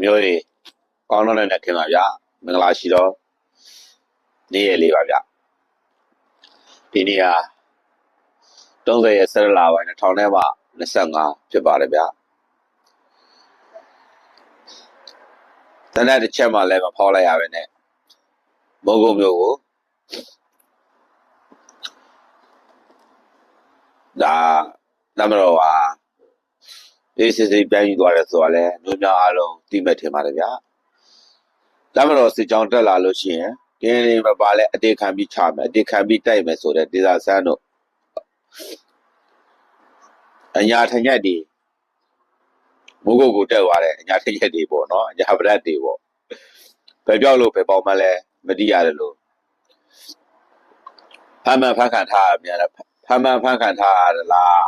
မျိုးတွေကောင်းတော့လည်းခင်ပါဗျာမင်္ဂလာရှိတော့နေ့ရက်လေးပါဗျာဒီနေ့ဟာ30ရက်ဆက်လာပိုင်း2000နဲ့မှ25ဖြစ်ပါတယ်ဗျာတနက်တစ်ချက်မှလည်းမဖောက်လိုက်ရပဲနဲ့မုံကုံမျိုးကိုဒါနမတော်ဟာ အေးစစ်စစ်ပြန်ယူသွားတယ်ဆိုတော့လည်းမျိုးများအားလုံးသိမဲ့ထင်ပါတယ်ဗျာနမတော်စစ်ကြောင်းတက်လာလို့ရှိရင်ကင်းလေးမပါလဲအတေခံပြီးချမယ်အတေခံပြီးတိုက်မယ်ဆိုတဲ့ဒေသဆန်းတို့အညာထညက်ဒီမိုးကုတ်ကိုတက်သွားတယ်အညာထညက်တွေပေါ့နော်အညာဗရက်တွေပေါ့ဘယ်ပြောက်လို့ဘယ်ပေါက်မှလဲမတိရတယ်လို့ဖမ်းမှန်ဖမ်းခံထားရမြန်တယ်ဖမ်းမှန်ဖမ်းခံထားရတယ်လား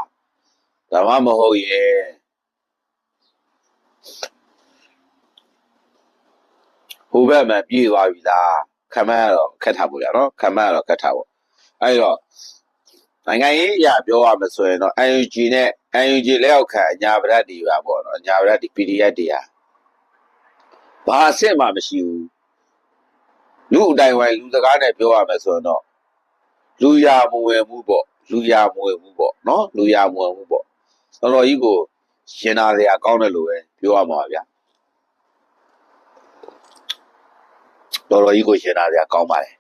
ဒါမှမဟုတ်ရဲ့ ဟိုဘက်မှာပြေးသွားပြီလားခံမရတော့ခက်တာပေါ့ဗျာနော်ခံမရတော့ခက်တာပေါ့အဲ့တော့နိုင်ငံရေးအရာပြောရမယ်ဆိုရင်တော့ UNG နဲ့ UNG လက်အောက်ခံအညာဗရက်တွေပါပေါ့နော်အညာဗရက်ဒီ PDF တွေဟာဘာအဆင့်မှမရှိဘူးလူအတိုင်းဝိုင်းလူစကားနဲ့ပြောရမယ်ဆိုရင်တော့လူရမဝင်ဘူးပေါ့လူရမဝင်ဘူးပေါ့နော်လူရမဝင်ဘူးပေါ့တော်တော်ကြီးကို ရှင်နာစရာကောင်းတယ်လို့ပဲပြောရမှာပါဗျာတော်တော်ကြီးကိုရှင်နာစရာကောင်းပါတယ်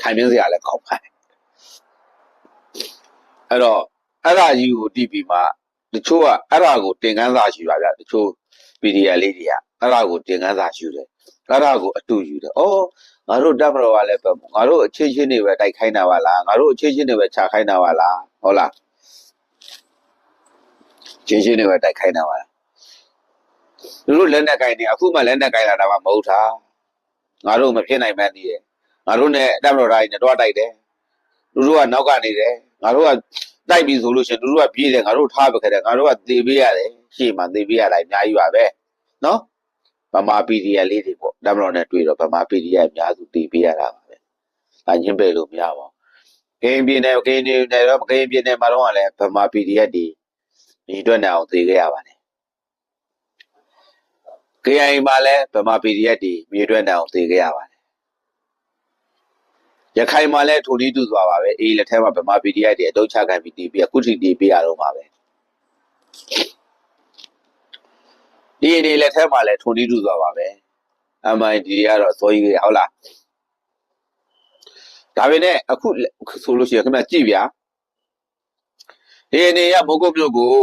ခိုင်မြင်းစရာလည်းကောင်းပါတယ်အဲ့တော့အဲ့ဒါကြီးကိုတီးပြီးမှတချို့ကအဲ့ဒါကိုတင်ကန်းစာရှိပါဗျာတချို့ PDF လေးတွေကအဲ့ဒါကိုတင်ကန်းစာရှိတယ်အဲ့ဒါကိုအတူယူတယ်အော်ငါတို့တက်မတော်ကလည်းပဲငါတို့အချင်းချင်းတွေပဲတိုက်ခိုင်းတာပါလားငါတို့အချင်းချင်းတွေပဲခြာခိုင်းတာပါလားဟုတ်လား ချင်းချင်းတွေပဲတိုက်ခိုင်းတာပါလားသူတို့လက်နဲ့ကိုင်နေအခုမှလက်နဲ့ကိုင်လာတာမှမဟုတ်တာငါတို့မဖြစ်နိုင်မှန်းသိတယ်ငါတို့နဲ့တက်မတော်တိုင်းနဲ့တော့တိုက်တယ်သူတို့ကနောက်ကနေတယ်ငါတို့ကတိုက်ပြီဆိုလို့ရှိရင်သူတို့ကပြေးတယ်ငါတို့ထားပခဲ့တယ်ငါတို့ကသေပေးရတယ်ရှေ့မှာသေပေးရတာအများကြီးပါပဲနော်ဗမာ PDF လေးတွေပေါ့တက်မတော်နဲ့တွေ့တော့ဗမာ PDF အများစုသေပေးရတာပါပဲအညင်းပဲလို့မရပါဘူးကင်းပြင်းတယ်ကင်းနေတယ်တော့ကင်းပြင်းတယ်မှာတော့လည်းဗမာ PDF တွေ ဒီအတွက်နဲ့အောင်သေခဲ့ရပါတယ် KIA မှာလည်းဗမာ PDF တွေမြေအတွက်နဲ့အောင်သေခဲ့ရပါတယ်ရခိုင်မှာလည်းထိုနည်းတူစွာပါပဲအေးလက်ထဲမှာဗမာ PDF တွေအတုတ်ချခံပြီးတီးပြီးအခုထိတီးပြရတော့မှာပဲဒီဒီလက်ထဲမှာလည်းထိုနည်းတူစွာပါပဲ MID တွေကတော့စောကြီးကြီးဟုတ်လားဒါပေမဲ့အခုဆိုလို့ရှိရင်ခင်ဗျကြည့်ဗျာ ဒီအနေရဘုတ်ကုတ်မြို့ကို